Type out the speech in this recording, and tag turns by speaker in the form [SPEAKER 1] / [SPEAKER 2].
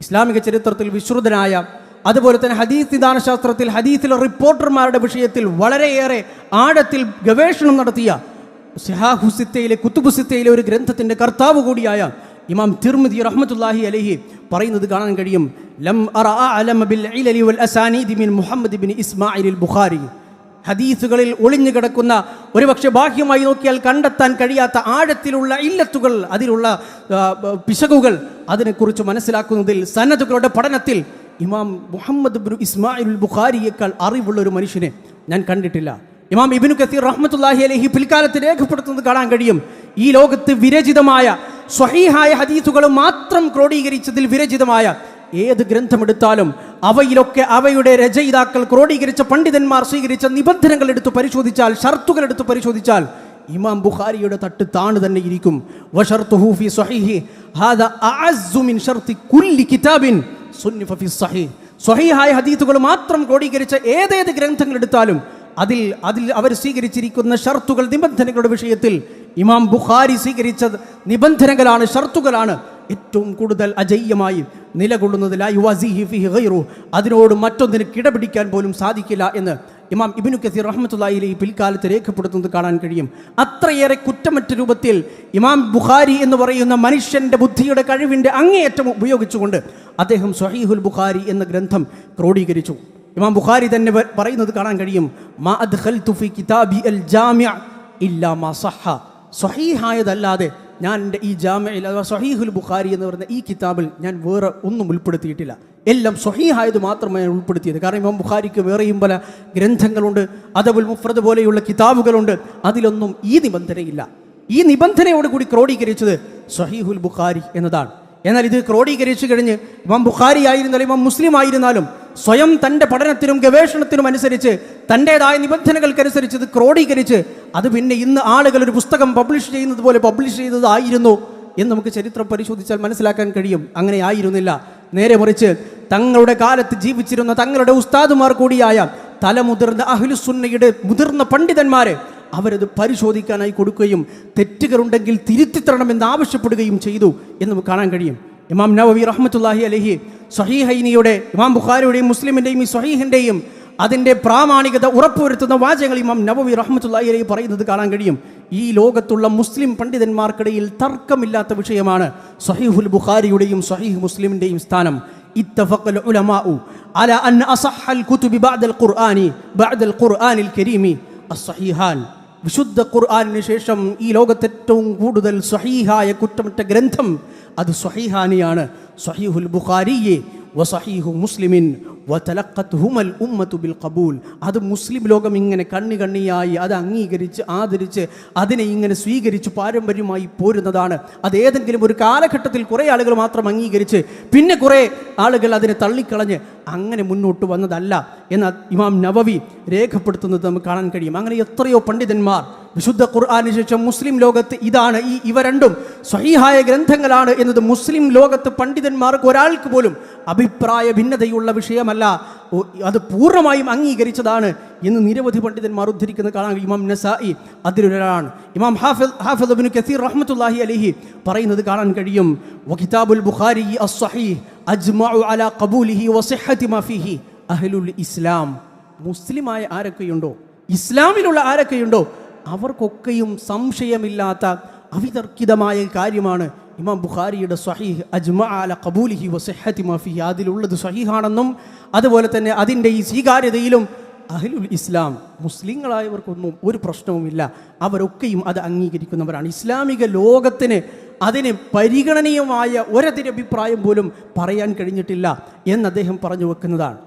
[SPEAKER 1] ഇസ്ലാമിക ചരിത്രത്തിൽ വിശ്രുതനായ അതുപോലെ തന്നെ ഹദീസ് നിദാന ശാസ്ത്രത്തിൽ ഹദീസിലെ റിപ്പോർട്ടർമാരുടെ വിഷയത്തിൽ വളരെയേറെ ആഴത്തിൽ ഗവേഷണം നടത്തിയ സിഹാഹുസിത്തയിലെ കുത്തുബുസിത്തയിലെ ഒരു ഗ്രന്ഥത്തിന്റെ കർത്താവ് കൂടിയായ ഇമാം തിർമുദി റഹ്മത്തുല്ലാഹി അലഹി പറയുന്നത് കാണാൻ കഴിയും. ലം അറ അലമ ബിൽ ഇലലി വൽ അസാനീദി മിൻ മുഹമ്മദ് ബിൻ ഇസ്മായിൽ ബുഖാരി. ഹദീസുകളിൽ ഒളിഞ്ഞു കിടക്കുന്ന ഒരുപക്ഷെ ബാഹ്യമായി നോക്കിയാൽ കണ്ടെത്താൻ കഴിയാത്ത ആഴത്തിലുള്ള ഇല്ലത്തുകൾ അതിലുള്ള പിശകുകൾ അതിനെക്കുറിച്ച് മനസ്സിലാക്കുന്നതിൽ സന്നദ്ധകളുടെ പഠനത്തിൽ ഇമാം മുഹമ്മദ് ഇസ്മായിൽ ബുഖാരിയേക്കാൾ അറിവുള്ള ഒരു മനുഷ്യനെ ഞാൻ കണ്ടിട്ടില്ല. ഇമാം ഇബിനു കസീർ റഹ്മത്തുല്ലാഹി അലഹി പിൽക്കാലത്ത് രേഖപ്പെടുത്തുന്നത് കാണാൻ കഴിയും. ഈ ലോകത്ത് വിരചിതമായ സ്വഹീഹായ ഹദീസുകൾ മാത്രം ക്രോഡീകരിച്ചതിൽ വിരചിതമായ ഏത് ഗ്രന്ഥമെടുത്താലും അവയിലൊക്കെ അവയുടെ രചയിതാക്കൾ ക്രോഡീകരിച്ച പണ്ഡിതന്മാർ സ്വീകരിച്ച നിബന്ധനകൾ എടുത്ത് പരിശോധിച്ചാൽ ഷർത്തുകൾ എടുത്ത് പരിശോധിച്ചാൽ ഇമാം ബുഖാരിയുടെ തട്ട് താണ് തന്നെ ഇരിക്കും. സ്വഹീഹായ ഹദീസുകൾ മാത്രം ക്രോഡീകരിച്ച ഏതേത് ഗ്രന്ഥങ്ങൾ എടുത്താലും അതിൽ അതിൽ അവർ സ്വീകരിച്ചിരിക്കുന്ന ഷർത്തുകൾ നിബന്ധനകളുടെ വിഷയത്തിൽ ഇമാം ബുഖാരി സ്വീകരിച്ച നിബന്ധനകളാണ് ഷർത്തുകളാണ് ഏറ്റവും കൂടുതൽ അജയ്യമായി നിലകൊള്ളുന്നതിലായി വസീഹി ഫിഹി ഗൈറു അതിനോട് മറ്റൊന്നിന് കിടപിടിക്കാൻ പോലും സാധിക്കില്ല എന്ന് ഇമാം ഇബിനു കസീർ റഹ്മത്തുള്ളാഹിലെ ഈ പിൽക്കാലത്ത് രേഖപ്പെടുത്തുന്നത് കാണാൻ കഴിയും. അത്രയേറെ കുറ്റമറ്റ രൂപത്തിൽ ഇമാം ബുഖാരി എന്ന് പറയുന്ന മനുഷ്യന്റെ ബുദ്ധിയുടെ കഴിവിന്റെ അങ്ങേയറ്റം ഉപയോഗിച്ചുകൊണ്ട് അദ്ദേഹം സ്വഹീഹുൽ ബുഖാരി എന്ന ഗ്രന്ഥം ക്രോഡീകരിച്ചു. ഇമാം ബുഖാരി തന്നെ പറയുന്നത് കാണാൻ കഴിയും. മാ അദ്ഖൽതു ഫി കിതാബി അൽ ജാമ്യ ഇല്ലാ മാ സഹ സ്വഹീഹായതല്ലാതെ ഞാൻ എന്റെ ഈ ജാമ്യയിൽ അഥവാ സ്വഹീഹുൽ ബുഖാരി എന്ന് പറയുന്ന ഈ കിതാബിൽ ഞാൻ വേറെ ഒന്നും ഉൾപ്പെടുത്തിയിട്ടില്ല. എല്ലാം സ്വഹീഹായത് മാത്രമേ ഞാൻ ഉൾപ്പെടുത്തിയത്. കാരണം ഇമാം ബുഖാരിക്ക് വേറെയും പല ഗ്രന്ഥങ്ങളുണ്ട് അതബുൽ മുഫ്രദ് പോലെയുള്ള കിതാബുകളുണ്ട്. അതിലൊന്നും ഈ നിബന്ധനയില്ല. ഈ നിബന്ധനയോട് കൂടി ക്രോഡീകരിച്ചത് സ്വഹീഹുൽ ബുഖാരി എന്നതാണ്. എന്നാൽ ഇത് ക്രോഡീകരിച്ചു കഴിഞ്ഞ് ഇമാം ബുഖാരി ആയിരുന്നാലും ഇമാം മുസ്ലിം ആയിരുന്നാലും സ്വയം തന്റെ പഠനത്തിനും ഗവേഷണത്തിനും അനുസരിച്ച് തന്റെതായ നിബന്ധനകൾക്കനുസരിച്ച് ഇത് ക്രോഡീകരിച്ച് അത് പിന്നെ ഇന്ന് ആളുകൾ ഒരു പുസ്തകം പബ്ലിഷ് ചെയ്യുന്നത് പോലെ പബ്ലിഷ് ചെയ്തതായിരുന്നു എന്ന് നമുക്ക് ചരിത്രം പരിശോധിച്ചാൽ മനസ്സിലാക്കാൻ കഴിയും. അങ്ങനെ ആയിരുന്നില്ല. നേരെ മറിച്ച് തങ്ങളുടെ കാലത്ത് ജീവിച്ചിരുന്ന തങ്ങളുടെ ഉസ്താദുമാർ കൂടിയായ തലമുതിർന്ന അഹ്ലുസുന്നയുടെ മുതിർന്ന പണ്ഡിതന്മാരെ അവരത് പരിശോധിക്കാനായി കൊടുക്കുകയും തെറ്റുകളുണ്ടെങ്കിൽ തിരുത്തിത്തരണമെന്ന് ആവശ്യപ്പെടുകയും ചെയ്തു എന്ന് നമുക്ക് കാണാൻ കഴിയും. ഇമാം നവവി റഹ്മത്തുല്ലാഹി അലഹി സഹീഹൈനിയുടെ ഇമാം ബുഖാരിയുടെയും മുസ്ലിമിന്റെയും ഈ സഹീഹിന്റെയും അതിൻ്റെ പ്രാമാണികത ഉറപ്പുവരുത്തുന്ന വാചകങ്ങൾ ഇമാം നവവി റഹ്മത്തുല്ലാഹി അലഹി പറയുന്നത് കാണാൻ കഴിയും ഈ ലോകത്തുള്ള മുസ്ലിം പണ്ഡിതന്മാർക്കിടയിൽ തർക്കമില്ലാത്ത വിഷയമാണ് സഹീഹുൽ ബുഖാരിയുടെയും സഹീഹ് മുസ്ലിമിൻ്റെയും സ്ഥാനം اتفق العلماء على أن أصح الكتب بعد القرآن بعد القرآن الكريم الصحيحان വിശുദ്ധ ഖുർആാനിന് ശേഷം ഈ ലോകത്ത് ഏറ്റവും കൂടുതൽ സ്വഹീഹായ കുറ്റമറ്റ ഗ്രന്ഥം അത് സ്വഹീഹാനിയാണ് സ്വഹീഹുൽ ബുഖാരിയെ വസഹീഹു മുസ്ലിമിൻ വതലഖത്ഹുമൽ ഉമ്മത്തു ബിൽ കബൂൽ അത് മുസ്ലിം ലോകം ഇങ്ങനെ കണ്ണി കണ്ണിയായി അത് അംഗീകരിച്ച് ആദരിച്ച് അതിനെ ഇങ്ങനെ സ്വീകരിച്ച് പാരമ്പര്യമായി പോരുന്നതാണ്. അത് ഏതെങ്കിലും ഒരു കാലഘട്ടത്തിൽ കുറേ ആളുകൾ മാത്രം അംഗീകരിച്ച് പിന്നെ കുറേ ആളുകൾ അതിനെ തള്ളിക്കളഞ്ഞ് അങ്ങനെ മുന്നോട്ട് വന്നതല്ല എന്ന് ഇമാം നവവി രേഖപ്പെടുത്തുന്നത് നമുക്ക് കാണാൻ കഴിയും. അങ്ങനെ എത്രയോ പണ്ഡിതന്മാർ വിശുദ്ധ ഖുർആാനു ശേഷം മുസ്ലിം ലോകത്ത് ഇതാണ് ഈ ഇവ രണ്ടും സ്വഹീഹായ ഗ്രന്ഥങ്ങളാണ് എന്നത് മുസ്ലിം ലോകത്ത് പണ്ഡിതന്മാർക്ക് ഒരാൾക്ക് പോലും അഭിപ്രായ ഭിന്നതയുള്ള വിഷയമല്ല. അത് പൂർണമായും അംഗീകരിച്ചതാണ് എന്ന് നിരവധി പണ്ഡിതന്മാർ ഉദ്ധരിക്കുന്ന കാണാൻ ഇമാം നസായി അതിലൊരാളാണ്. ഇമാം ഹാഫിദ് ഹാഫിദ് കസീർ റഹ്മത്തുല്ലാഹി അലഹി പറയുന്നത് കാണാൻ കഴിയും. വകിതാബുൽ ബുഖാരി അജ്മഉ അലാ ഖബൂലിഹി വസിഹത്തി മാ ഫീഹി. അഹ്ലുൽ ഇസ്ലാം മുസ്ലിമായ ആരൊക്കെയുണ്ടോ? ഇസ്ലാമിലുള്ള ആരൊക്കെയുണ്ടോ? അവർക്കൊക്കെയും സംശയമില്ലാത്ത അവിതർക്കിതമായ കാര്യമാണ് ഇമാം ബുഖാരിയുടെ സ്വഹീഹ് അജ്മ അല ഖബൂലിഹി വസിഹത്തി മഫിഹി അതിലുള്ളത് സ്വഹീഹാണെന്നും അതുപോലെ തന്നെ അതിന്റെ ഈ സ്വീകാര്യതയിലും അഹ്ലുൽ ഇസ്ലാം മുസ്ലിങ്ങളായവർക്കൊന്നും ഒരു പ്രശ്നവുമില്ല. അവരൊക്കെയും അത് അംഗീകരിക്കുന്നവരാണ്. ഇസ്ലാമിക ലോകത്തിന് അതിന് പരിഗണനീയമായ ഒരതിരഭിപ്രായം പോലും പറയാൻ കഴിഞ്ഞിട്ടില്ല എന്ന് അദ്ദേഹം പറഞ്ഞു വെക്കുന്നതാണ്.